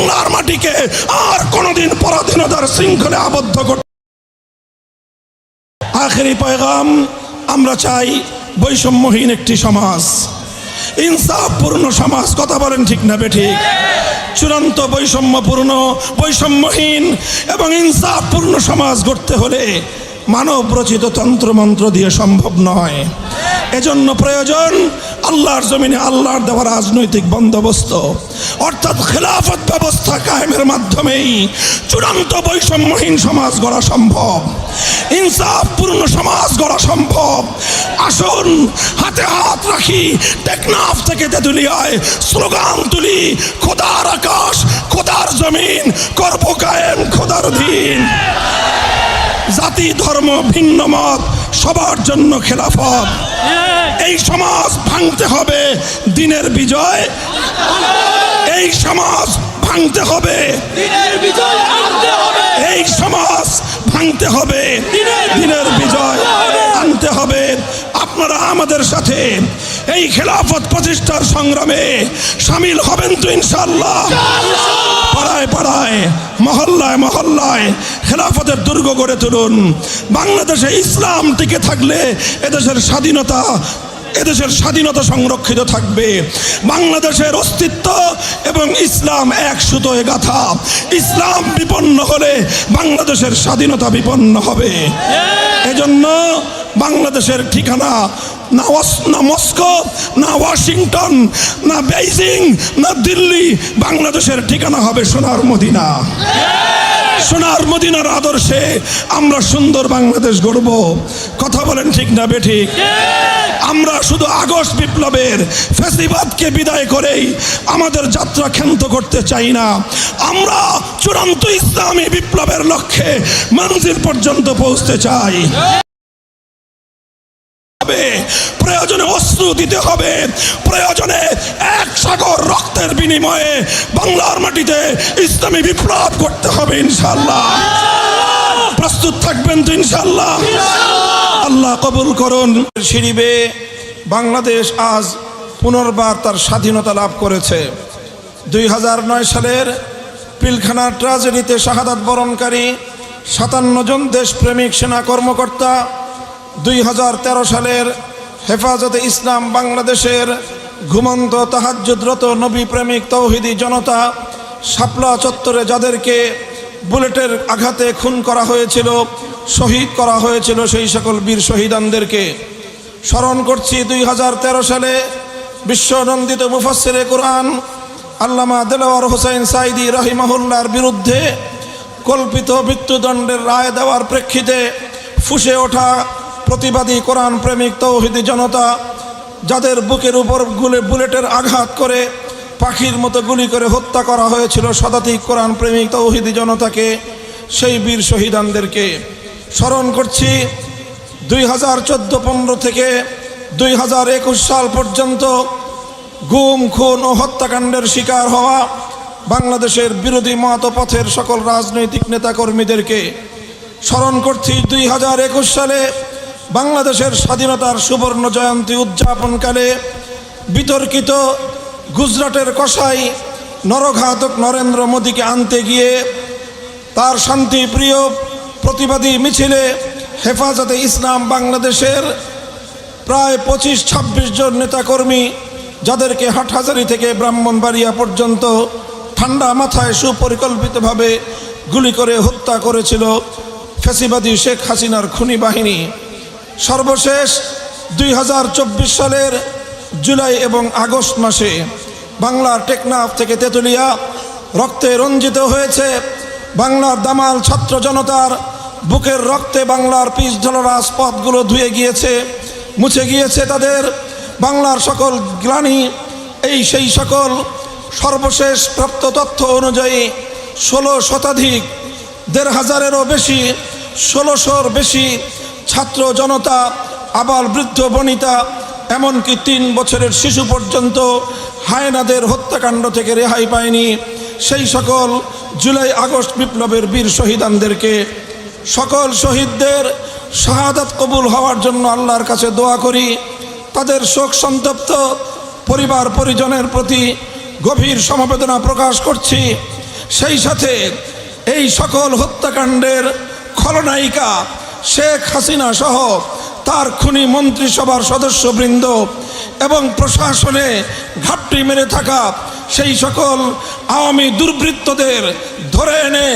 বাংলার মাটিকে আর কোনোদিন পরাধীনতার শৃঙ্খলে আবদ্ধ করতে আখেরি পয়গাম, আমরা চাই বৈষম্যহীন একটি সমাজ। ইনসাফপূর্ণ সমাজ, কথা বলেন ঠিক না বেঠিক চূড়ান্ত বৈষম্যপূর্ণ, বৈষম্যহীন এবং ইনসাফপূর্ণ সমাজ গড়তে হলে মানব রচিত তন্ত্রমন্ত্র দিয়ে সম্ভব নয়। এজন্য প্রয়োজন আল্লাহর জমিনে আল্লাহর দেওয়া রাজনৈতিক বন্দোবস্ত। অর্থাৎ খেলাফত ব্যবস্থা কায়েমের মাধ্যমেই চূড়ান্ত বৈষম্যহীন সমাজ গড়া সম্ভব। ইনসাফপূর্ণ সমাজ গড়া সম্ভব। আসুন, হাতে হাত রাখি, টেকনাফ থেকে তেঁতুলিয়ায় স্লোগান তুলি, খোদার আকাশ, খোদার জমিন, করব কায়েম, খোদার দিন। জাতি ধর্ম ভিন্ন মত সবার জন্য খেলাফত। এই সমাজ ভাঙতে হবে দিনের বিজয়। এই সমাজ ভাঙতে হবে এই সমাজ ভাঙতে হবে দিনের দিনের বিজয়। আনতে হবে। আপনারা আমাদের সাথে এই খেলাফত প্রতিষ্ঠার সংগ্রামে সামিল হবেন তো ইনশাল্লাহ পাড়ায় পাড়ায় মহল্লায় মহল্লায় খেলাফতের দুর্গ গড়ে তুলুন। বাংলাদেশে ইসলাম টিকে থাকলে এদেশের স্বাধীনতা এদেশের স্বাধীনতা সংরক্ষিত থাকবে। বাংলাদেশের অস্তিত্ব এবং ইসলাম এক সুতোয় গাথা। ইসলাম বিপন্ন হলে বাংলাদেশের স্বাধীনতা বিপন্ন হবে। এজন্য বাংলাদেশের ঠিকানা, না না মস্কো, না ওয়াশিংটন, না বেইজিং, না দিল্লি, বাংলাদেশের ঠিকানা হবে সোনার মদিনা। সোনার মদিনার আদর্শে আমরা সুন্দর বাংলাদেশ গড়ব। কথা বলেন ঠিক না বেঠিক আমরা শুধু আগস্ট বিপ্লবের ফেসিবাদকে বিদায় করেই আমাদের যাত্রা ক্ষান্ত করতে চাই না। আমরা চূড়ান্ত ইসলামী বিপ্লবের লক্ষ্যে মঞ্জিল পর্যন্ত পৌঁছতে চাই। হবে। প্রয়োজনে অস্ত্র দিতে হবে। প্রয়োজনে এক সাগর রক্তের বিনিময়ে বাংলার মাটিতে ইসলামী বিপ্লব করতে হবে ইনশাল্লাহ প্রস্তুত থাকবেন তো ইনশাল্লাহ আল্লাহ কবুল করুন। সিঁড়িবে বাংলাদেশ আজ পুনর্বার তার স্বাধীনতা লাভ করেছে। দুই হাজার নয় সালের পিলখানা ট্রাজেডিতে শাহাদাত বরণকারী সাতান্ন জন দেশপ্রেমিক সেনা কর্মকর্তা দুই হাজার তেরো সালের হেফাজতে ইসলাম বাংলাদেশের ঘুমন্ত তাহাজ্জুদরত নবী প্রেমিক তৌহিদি জনতা শাপলা চত্বরে যাদেরকে বুলেটের আঘাতে খুন করা হয়েছিল, শহীদ করা হয়েছিল সেই সকল বীর শহীদানদেরকে। স্মরণ করছি দুই হাজার তেরো সালে বিশ্বনন্দিত মুফাসিরে কোরআন আল্লামা দেলাওয়ার হোসেন সাইদি রহিমাহুল্লার বিরুদ্ধে কল্পিত মৃত্যুদণ্ডের রায় দেওয়ার প্রেক্ষিতে ফুসে ওঠা প্রতিবাদী কোরআন প্রেমিক তৌহিদি জনতা যাদের বুকের উপর গুলে বুলেটের আঘাত করে, পাখির মতো গুলি করে হত্যা করা হয়েছিল শতাধিক কোরআন প্রেমিক তৌহিদি জনতাকে, সেই বীর শহীদানদেরকে। স্মরণ করছি, দুই হাজার চোদ্দ পনেরো থেকে দুই হাজার একুশ সাল পর্যন্ত গুম, খুন ও হত্যাকাণ্ডের শিকার হওয়া বাংলাদেশের বিরোধী মতপথের সকল রাজনৈতিক নেতাকর্মীদেরকে স্মরণ করছি, দুই হাজার একুশ সালে বাংলাদেশের স্বাধীনতার সুবর্ণ জয়ন্তী উদযাপনকালে বিতর্কিত গুজরাটের কসাই নরঘাতক নরেন্দ্র মোদীকে আনতে গিয়ে তার শান্তিপ্রিয় প্রতিবাদী মিছিলে হেফাজতে ইসলাম বাংলাদেশের প্রায় পঁচিশ, ছাব্বিশ জন নেতাকর্মী যাদেরকে হাটহাজারি থেকে ব্রাহ্মণবাড়িয়া পর্যন্ত ঠান্ডা মাথায় সুপরিকল্পিতভাবে গুলি করে হত্যা করেছিল ফ্যাসিবাদী শেখ হাসিনার খুনি বাহিনী। সর্বশেষ দুই হাজার চব্বিশ সালের জুলাই এবং আগস্ট মাসে বাংলার টেকনাফ থেকে তেঁতুলিয়া রক্তে রঞ্জিত হয়েছে বাংলার দামাল ছাত্র জনতার বুকের রক্তে বাংলার পিস ঢালা রাজপথগুলো ধুয়ে গিয়েছে, মুছে গিয়েছে তাদের। বাংলার সকল গ্লানি, এই সেই সকল সর্বশেষ প্রাপ্ত তথ্য অনুযায়ী ষোলো শতাধিক, দেড় হাজারেরও বেশি, ষোলোশোর বেশি ছাত্র জনতা, আবার বৃদ্ধ বনিতা, এমনকি তিন বছরের শিশু পর্যন্ত হায়নাদের হত্যাকাণ্ড থেকে রেহাই পায়নি। সেই সকল জুলাই আগস্ট বিপ্লবের বীর শহীদানদেরকে সকল শহীদদের শাহাদাত কবুল হওয়ার জন্য আল্লাহর কাছে দোয়া করি। তাদের শোক সন্তপ্ত পরিবার পরিজনের প্রতি গভীর সমবেদনা প্রকাশ করছি। সেই সাথে এই সকল হত্যাকাণ্ডের খলনায়িকা শেখ হাসিনা সহ তার খুনি মন্ত্রিসভার সদস্যবৃন্দ এবং প্রশাসনে ঘাপটি মেরে থাকা সেই সকল আওয়ামী দুর্বৃত্তদের ধরে এনে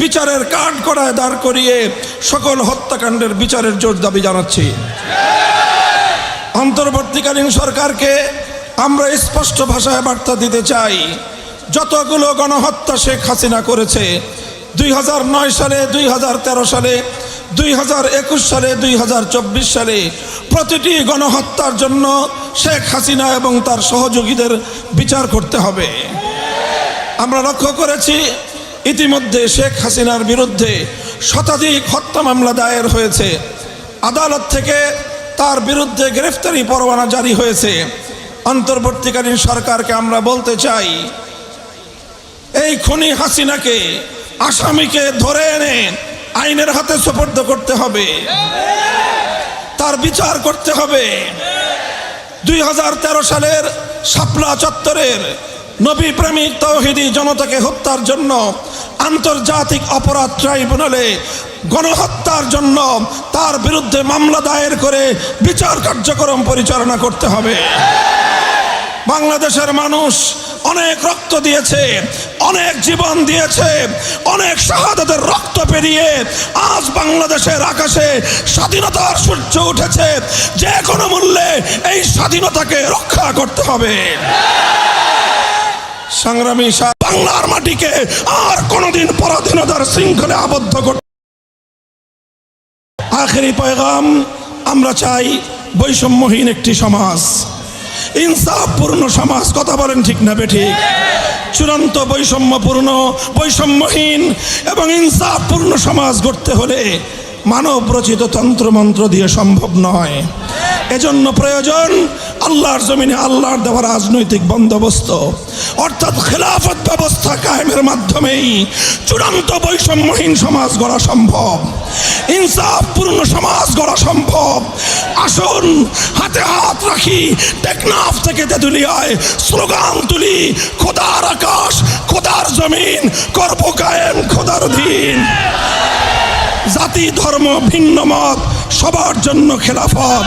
বিচারের কাঠ করায় দাঁড় করিয়ে সকল হত্যাকাণ্ডের বিচারের জোর দাবি জানাচ্ছি। অন্তর্বর্তীকালীন সরকারকে আমরা স্পষ্ট ভাষায় বার্তা দিতে চাই, যতগুলো গণহত্যা শেখ হাসিনা করেছে, দুই হাজার নয় সালে, দুই হাজার তেরো সালে দুই হাজার একুশ সালে, দুই হাজার চব্বিশ সালে প্রতিটি গণহত্যার জন্য শেখ হাসিনা এবং তার সহযোগীদের বিচার করতে হবে। আমরা লক্ষ্য করেছি, ইতিমধ্যে শেখ হাসিনার বিরুদ্ধে শতাধিক হত্যা মামলা দায়ের হয়েছে। আদালত থেকে তার বিরুদ্ধে গ্রেফতারি পরোয়ানা জারি হয়েছে। অন্তর্বর্তীকালীন সরকারকে আমরা বলতে চাই, এই খুনি হাসিনাকে আসামিকে ধরে এনে আইনের হাতে সোপর্দ করতে হবে। তার বিচার করতে হবে। দুই হাজার তেরো সালের শাপলা চত্বরের নবী প্রেমিক তৌহিদি জনতাকে হত্যার জন্য আন্তর্জাতিক অপরাধ ট্রাইব্যুনালে গণহত্যার জন্য তার বিরুদ্ধে মামলা দায়ের করে বিচার কার্যক্রম পরিচালনা করতে হবে। বাংলাদেশের মানুষ অনেক রক্ত দিয়েছে, অনেক জীবন দিয়েছে, অনেক শাহাদাতের রক্ত পেরিয়ে আজ বাংলাদেশের আকাশে স্বাধীনতার সূর্য উঠেছে। যে কোনো মূল্যে এই স্বাধীনতাকে রক্ষা করতে হবে। সংগ্রামী বাংলার মাটিকে আর কোনোদিন পরাধীনতার শৃঙ্খলে আবদ্ধ করতে আখেরি পয়গাম, আমরা চাই বৈষম্যহীন একটি সমাজ। ইনসাফপূর্ণ সমাজ, কথা বলেন ঠিক না বেঠিক চূড়ান্ত বৈষম্যপূর্ণ, বৈষম্যহীন এবং ইনসাফপূর্ণ সমাজ গড়তে হলে মানব রচিত তন্ত্রমন্ত্র দিয়ে সম্ভব নয়। এজন্য প্রয়োজন আল্লাহর জমিনে আল্লাহর দেওয়া রাজনৈতিক বন্দোবস্ত। অর্থাৎ খেলাফত ব্যবস্থা কায়েমের মাধ্যমেই চূড়ান্ত বৈষম্যহীন সমাজ গড়া সম্ভব। ইনসাফপূর্ণ সমাজ গড়া সম্ভব। আসুন, হাতে হাত রাখি, টেকনাফ থেকে তেঁতুলিয়ায় স্লোগান তুলি, খোদার আকাশ, খোদার জমিন, করব কায়েম, খোদার দিন। জাতি ধর্ম ভিন্ন মত সবার জন্য খেলাফত।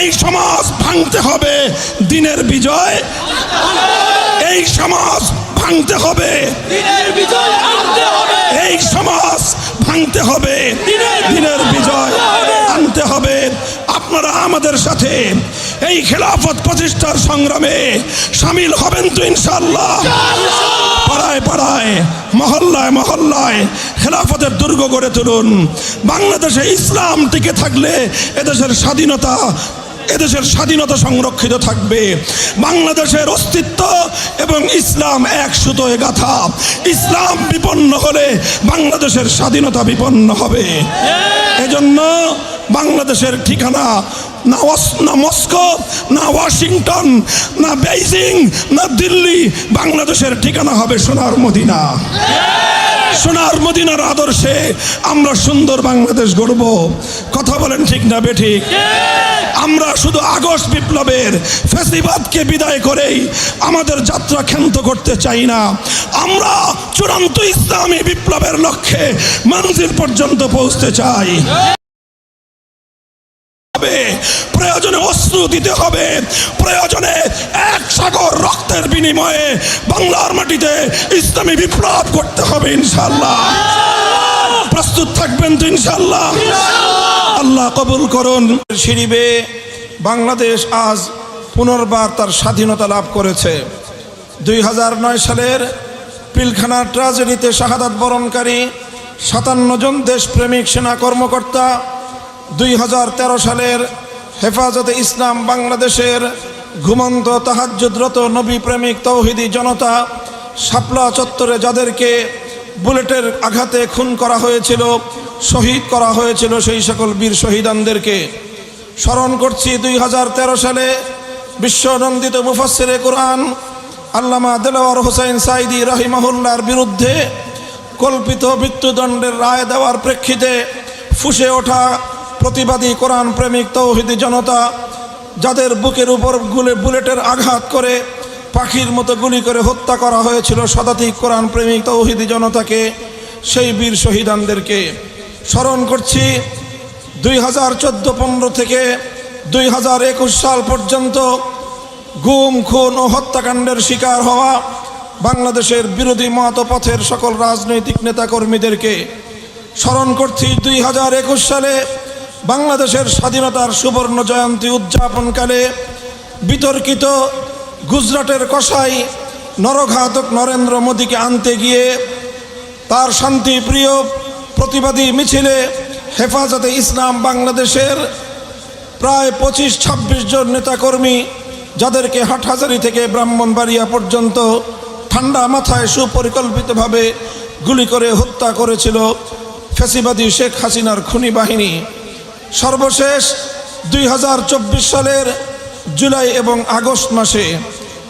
এই সমাজ ভাঙতে হবে দিনের বিজয়। এই সমাজ ভাঙতে হবে দিনের বিজয় আনতে হবে। এই সমাজ ভাঙতে হবে দিনের বিজয় আনতে হবে। আপনারা আমাদের সাথে এই খেলাফত প্রতিষ্ঠার সংগ্রামে সামিল হবেন তো ইনশাল্লাহ পাড়ায় পাড়ায় মহল্লায় মহল্লায় খেলাফতের দুর্গ গড়ে তুলুন। বাংলাদেশে ইসলাম টিকে থাকলে এদেশের স্বাধীনতা এদেশের স্বাধীনতা সংরক্ষিত থাকবে। বাংলাদেশের অস্তিত্ব এবং ইসলাম এক সুতোয় গাথা। ইসলাম বিপন্ন হলে বাংলাদেশের স্বাধীনতা বিপন্ন হবে। এজন্য বাংলাদেশের ঠিকানা, না না মস্কো, না ওয়াশিংটন, না বেইজিং, না দিল্লি, বাংলাদেশের ঠিকানা হবে সোনার মদিনা। সোনার মদিনার আদর্শে আমরা সুন্দর বাংলাদেশ গড়ব। কথা বলেন ঠিক না বেঠিক আমরা শুধু আগস্ট বিপ্লবের ফেসিবাদকে বিদায় করেই আমাদের যাত্রা ক্ষান্ত করতে চাই না। আমরা চূড়ান্ত ইসলামী বিপ্লবের লক্ষ্যে মঞ্জিল পর্যন্ত পৌঁছতে চাই। হবে। প্রয়োজনে অস্ত্র দিতে হবে। প্রয়োজনে এক সাগর রক্তের বিনিময়ে বাংলার মাটিতে ইসলামী বিপ্লব করতে হবে ইনশাল্লাহ প্রস্তুত থাকবেন তো ইনশাল্লাহ আল্লাহ কবুল করুন। সিঁড়িবে বাংলাদেশ আজ পুনর্বার তার স্বাধীনতা লাভ করেছে। দুই সালের পিলখানা ট্রাজেডিতে শাহাদাত বরণকারী সাতান্ন জন দেশপ্রেমিক সেনা কর্মকর্তা দুই হাজার তেরো সালের হেফাজতে ইসলাম বাংলাদেশের ঘুমন্ত তাহাজ্জুদরত নবী প্রেমিক তৌহিদি জনতা শাপলা চত্বরে যাদেরকে বুলেটের আঘাতে খুন করা হয়েছিল, শহীদ করা হয়েছিল সেই সকল বীর শহীদানদেরকে। স্মরণ করছি দুই হাজার তেরো সালে বিশ্বনন্দিত মুফাসিরে কোরআন আল্লামা দেলাওয়ার হোসেন সাইদি রহিমাহুল্লার বিরুদ্ধে কল্পিত মৃত্যুদণ্ডের রায় দেওয়ার প্রেক্ষিতে ফুসে ওঠা প্রতিবাদী কোরআন প্রেমিক তৌহিদি জনতা যাদের বুকের উপর গুলে বুলেটের আঘাত করে, পাখির মতো গুলি করে হত্যা করা হয়েছিল শতাধিক কোরআন প্রেমিক তৌহিদি জনতাকে, সেই বীর শহীদানদেরকে। স্মরণ করছি, দুই হাজার চোদ্দ পনেরো থেকে দুই হাজার একুশ সাল পর্যন্ত গুম, খুন ও হত্যাকাণ্ডের শিকার হওয়া বাংলাদেশের বিরোধী মতপথের সকল রাজনৈতিক নেতাকর্মীদেরকে স্মরণ করছি, দুই হাজার একুশ সালে বাংলাদেশের স্বাধীনতার সুবর্ণ জয়ন্তী উদযাপনকালে বিতর্কিত গুজরাটের কসাই নরঘাতক নরেন্দ্র মোদীকে আনতে গিয়ে তার শান্তিপ্রিয় প্রতিবাদী মিছিলে হেফাজতে ইসলাম বাংলাদেশের প্রায় পঁচিশ, ছাব্বিশ জন নেতাকর্মী যাদেরকে হাটহাজারি থেকে ব্রাহ্মণবাড়িয়া পর্যন্ত ঠান্ডা মাথায় সুপরিকল্পিতভাবে গুলি করে হত্যা করেছিল ফ্যাসিবাদী শেখ হাসিনার খুনি বাহিনী। সর্বশেষ দুই হাজার চব্বিশ সালের জুলাই এবং আগস্ট মাসে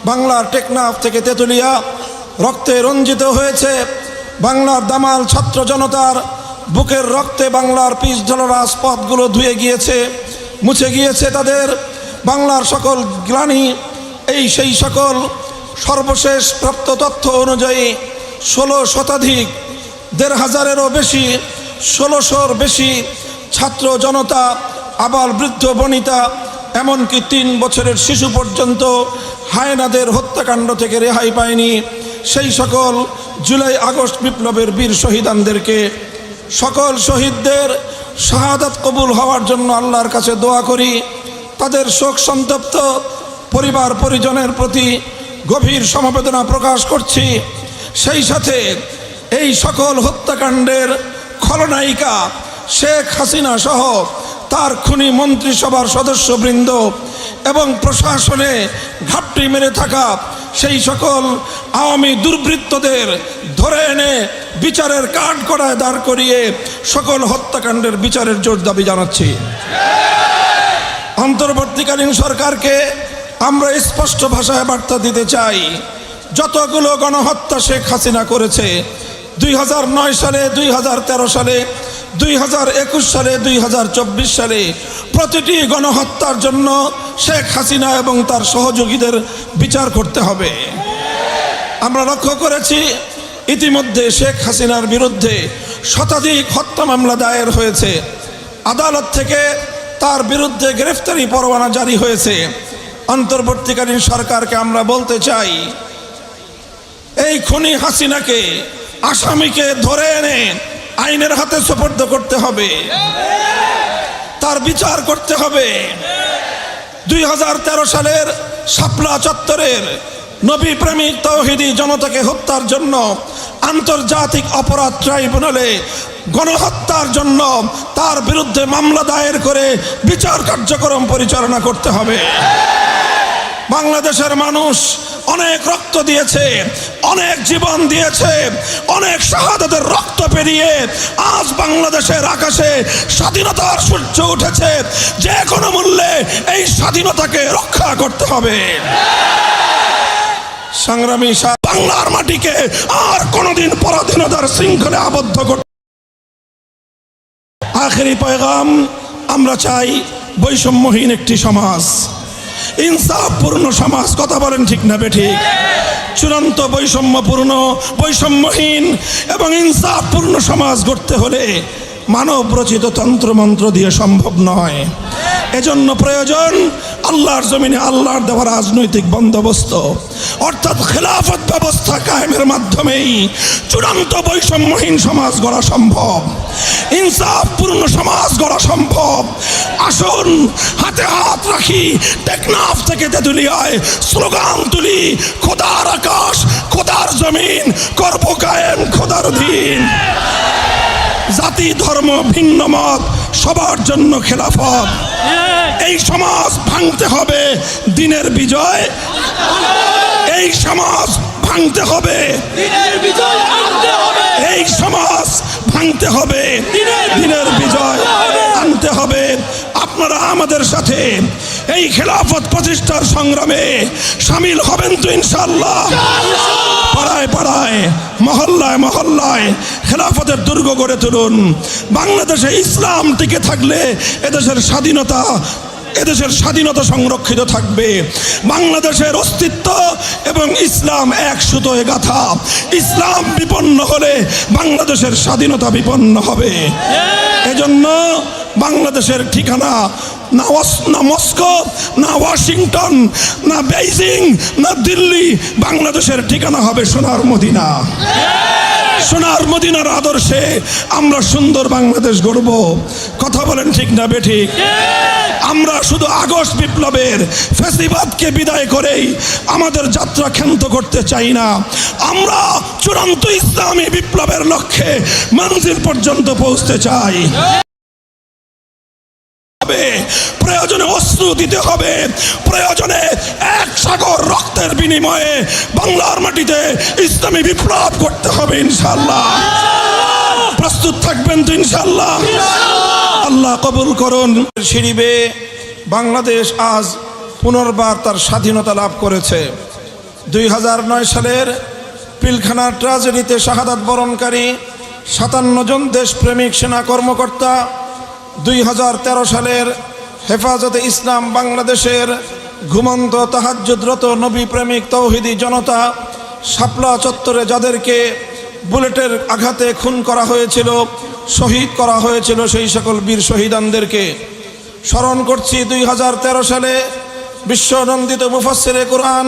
বাংলার টেকনাফ থেকে তেঁতুলিয়া রক্তে রঞ্জিত হয়েছে বাংলার দামাল ছাত্র জনতার বুকের রক্তে বাংলার পিচ ঢালা রাজপথগুলো ধুয়ে গিয়েছে, মুছে গিয়েছে তাদের বাংলার সকল গ্লানি। এই সেই সকল সর্বশেষ প্রাপ্ত তথ্য অনুযায়ী ষোলো শতাধিক, দেড় হাজারেরও বেশি, ষোলোশোর বেশি ছাত্র জনতা, আবার বৃদ্ধ বনিতা, এমনকি তিন বছরের শিশু পর্যন্ত হায়নাদের হত্যাকাণ্ড থেকে রেহাই পায়নি। সেই সকল জুলাই আগস্ট বিপ্লবের বীর শহীদানদেরকে সকল শহীদদের শাহাদাত কবুল হওয়ার জন্য আল্লাহর কাছে দোয়া করি। তাদের শোক সন্তপ্ত পরিবার পরিজনের প্রতি গভীর সমবেদনা প্রকাশ করছি। সেই সাথে এই সকল হত্যাকাণ্ডের খলনায়িকা শেখ হাসিনা সহ তার খুনি মন্ত্রিসভার সদস্যবৃন্দ এবং প্রশাসনে ঘাপটি মেরে থাকা সেই সকল আওয়ামী দুর্বৃত্তদের ধরে এনে বিচারের কাঠ করায় দাঁড় করিয়ে সকল হত্যাকাণ্ডের বিচারের জোর দাবি জানাচ্ছি। অন্তর্বর্তীকালীন সরকারকে আমরা স্পষ্ট ভাষায় বার্তা দিতে চাই, যতগুলো গণহত্যা শেখ হাসিনা করেছে, দুই হাজার নয় সালে, দুই হাজার তেরো সালে দুই হাজার একুশ সালে, দুই হাজার চব্বিশ সালে প্রতিটি গণহত্যার জন্য শেখ হাসিনা এবং তার সহযোগীদের বিচার করতে হবে। আমরা লক্ষ্য করেছি, ইতিমধ্যে শেখ হাসিনার বিরুদ্ধে শতাধিক হত্যা মামলা দায়ের হয়েছে। আদালত থেকে তার বিরুদ্ধে গ্রেফতারি পরোয়ানা জারি হয়েছে। অন্তর্বর্তীকালীন সরকারকে আমরা বলতে চাই, এই খুনি হাসিনাকে আসামিকে ধরে এনে আইনের হাতে সোপর্দ করতে হবে। তার বিচার করতে হবে। দুই হাজার তেরো সালের শাপলা চত্বরের নবী প্রেমিক তৌহিদি জনতাকে হত্যার জন্য আন্তর্জাতিক অপরাধ ট্রাইব্যুনালে গণহত্যার জন্য তার বিরুদ্ধে মামলা দায়ের করে বিচার কার্যক্রম পরিচালনা করতে হবে। বাংলাদেশের মানুষ অনেক রক্ত দিয়েছে, অনেক জীবন দিয়েছে, অনেক শাহাদাতের রক্ত পেরিয়ে আজ বাংলাদেশের আকাশে স্বাধীনতার সূর্য উঠেছে। যে কোনো মূল্যে এই স্বাধীনতাকে রক্ষা করতে হবে। সংগ্রামী বাংলার মাটিকে আর কোনোদিন পরাধীনতার শৃঙ্খলে আবদ্ধ করতে আখেরি পয়গাম, আমরা চাই বৈষম্যহীন একটি সমাজ। ইনসাফপূর্ণ সমাজ, কথা বলেন ঠিক না বেঠিক চূড়ান্ত বৈষম্যপূর্ণ, বৈষম্যহীন এবং ইনসাফপূর্ণ সমাজ গড়তে হলে মানব রচিত তন্ত্রমন্ত্র দিয়ে সম্ভব নয়। এজন্য প্রয়োজন আল্লাহর জমিনে আল্লাহর দেওয়া রাজনৈতিক বন্দোবস্ত। অর্থাৎ খেলাফত ব্যবস্থা কায়েমের মাধ্যমেই চূড়ান্ত বৈষম্যহীন সমাজ গড়া সম্ভব। ইনসাফপূর্ণ সমাজ গড়া সম্ভব। আসুন, হাতে হাত রাখি, টেকনাফ থেকে তেঁতুলিয়ায় স্লোগান তুলি, খোদার আকাশ, খোদার জমিন, করব কায়েম খোদার দিন। জাতি, ধর্ম, ভিন্ন মত, সবার জন্য খেলাফত। এই সমাজ ভাঙতে হবে দিনের বিজয়। এই সমাজ ভাঙতে হবে। দিনের বিজয় আনতে হবে। এই সমাজ ভাঙতে হবে। দিনের বিজয় আনতে হবে। আপনারা আমাদের সাথে এই খেলাফত প্রতিষ্ঠার সংগ্রামে সামিল হবেন তো ইনশাল্লাহ পাড়ায় পাড়ায় মহল্লায় মহল্লায় খেলাফতের দুর্গ গড়ে তুলুন। বাংলাদেশে ইসলাম টিকে থাকলে এদেশের স্বাধীনতা এদেশের স্বাধীনতা সংরক্ষিত থাকবে। বাংলাদেশের অস্তিত্ব এবং ইসলাম এক সুতোয় গাথা। ইসলাম বিপন্ন হলে বাংলাদেশের স্বাধীনতা বিপন্ন হবে। এজন্য বাংলাদেশের ঠিকানা না না মস্কো, না ওয়াশিংটন, না বেইজিং, না দিল্লি বাংলাদেশের ঠিকানা হবে সোনার মদিনা। সোনার মদিনার আদর্শে আমরা সুন্দর বাংলাদেশ গড়ব। কথা বলেন ঠিক না বেঠিক আমরা শুধু আগস্ট বিপ্লবের ফেসিবাদকে বিদায় করেই আমাদের যাত্রা ক্ষান্ত করতে চাই না। আমরা চূড়ান্ত ইসলামী বিপ্লবের লক্ষ্যে মঞ্জিল পর্যন্ত পৌঁছতে চাই। হবে। প্রয়োজনে অস্ত্র দিতে হবে। প্রয়োজনে এক সাগর রক্তের বিনিময়ে বাংলার মাটিতে ইসলামী বিপ্লব করতে হবে ইনশাল্লাহ প্রস্তুত থাকবেন তো ইনশাল্লাহ আল্লাহ কবুল করুন। সিঁড়িবে বাংলাদেশ আজ পুনর্বার তার স্বাধীনতা লাভ করেছে। দুই হাজার নয় সালের পিলখানার ট্রাজেডিতে শাহাদাত বরণকারী সাতান্ন জন দেশপ্রেমিক সেনা কর্মকর্তা দুই হাজার তেরো সালের হেফাজতে ইসলাম বাংলাদেশের ঘুমন্ত তাহাজ্জুদরত নবী প্রেমিক তৌহিদি জনতা শাপলা চত্বরে যাদেরকে বুলেটের আঘাতে খুন করা হয়েছিল, শহীদ করা হয়েছিল সেই সকল বীর শহীদানদেরকে। স্মরণ করছি দুই হাজার তেরো সালে বিশ্বনন্দিত মুফাসসিরে কোরআন